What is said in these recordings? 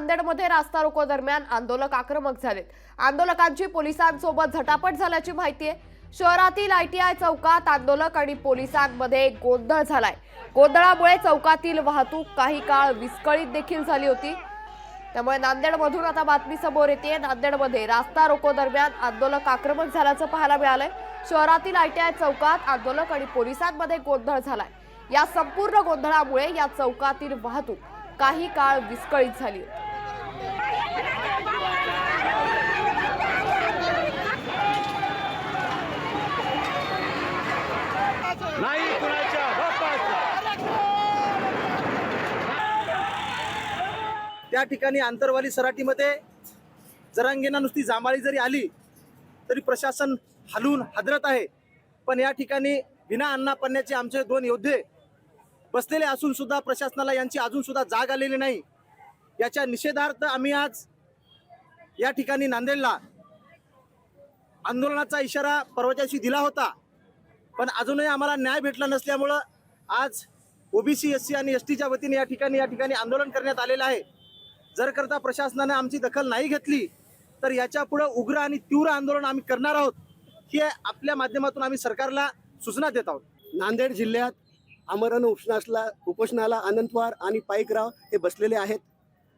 नांदेडमध्ये रास्ता रोको दरम्यान आंदोलक आक्रमक झालेत. आंदोलकांची पोलिसांसोबत झटापट झाल्याची माहिती आहे. शहरातील आयटीआय चौकात आंदोलक आणि पोलिसांमध्ये गोंधळ झालाय. गोंधळामुळे चौकातील वाहतूक काही काळ विस्कळीत देखील झाली होती. त्यामुळे नांदेडमधून आता बातमी समोर येते नांदेडमध्ये रास्ता रोको दरम्यान आंदोलक आक्रमक झाल्याचं पाहायला मिळालंय. शहरातील आयटीआय चौकात आंदोलक आणि पोलिसांमध्ये गोंधळ झालाय. या संपूर्ण गोंधळामुळे या चौकातील वाहतूक काही काळ विस्कळीत झाली होती. त्या ठिकाणी आंतरवाली सराटीमध्ये जरांगेना नुसती जांभळी जरी आली तरी प्रशासन हलून हादरत आहे. पण या ठिकाणी विना अन्ना पडण्याचे आमचे दोन योद्धे बसलेले असून सुद्धा प्रशासनाला यांची अजून सुद्धा जाग आलेली नाही. याच्या निषेधार्थ आम्ही आज या ठिकाणी नांदेडला आंदोलनाचा इशारा परवाच्या दिवशी दिला होता. पण अजूनही आम्हाला न्याय भेटला नसल्यामुळं आज ओबीसी एस सी आणि एस टीच्या वतीने या ठिकाणी या ठिकाणी आंदोलन करण्यात आलेलं आहे. जर करता प्रशासनाने आमची दखल नाही घेतली तर याच्यापुढे उग्र आणि तीव्र आंदोलन आम्ही करणार आहोत हे आपल्या माध्यमातून आम्ही सरकारला सूचना देत आहोत. नांदेड जिल्ह्यात आमरण उपोषणाला उपोषणाला अनंतवार आणि पाईकराव हे बसलेले आहेत.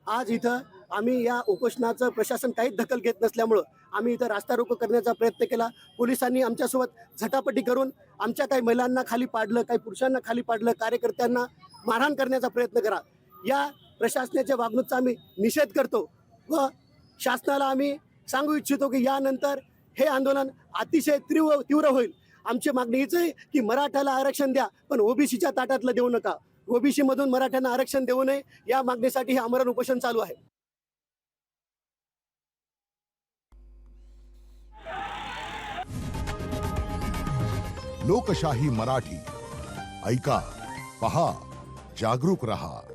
आज इथं आम्ही या उपोषणाचं प्रशासन काहीच दखल घेत नसल्यामुळं आम्ही इथं रास्ता रोको करण्याचा प्रयत्न केला. पोलिसांनी आमच्यासोबत झटापटी करून आमच्या काही महिलांना खाली पाडलं काही पुरुषांना खाली पाडलं कार्यकर्त्यांना मारहाण करण्याचा प्रयत्न करा. या प्रशासनाच्या वागणूकचा आम्ही निषेध करतो व शासनाला आम्ही सांगू इच्छितो की यानंतर हे आंदोलन अतिशय तीव्र तीव्र होईल. आमची मागणी हीच आहे की मराठाला आरक्षण द्या पण ओबीसीच्या ताटातलं देऊ नका. ओबीसी मधून मराठ्यांना आरक्षण देऊ नये या मागणीसाठी हे आमरण उपोषण चालू आहे. लोकशाही मराठी. ऐका पहा जागरूक रहा.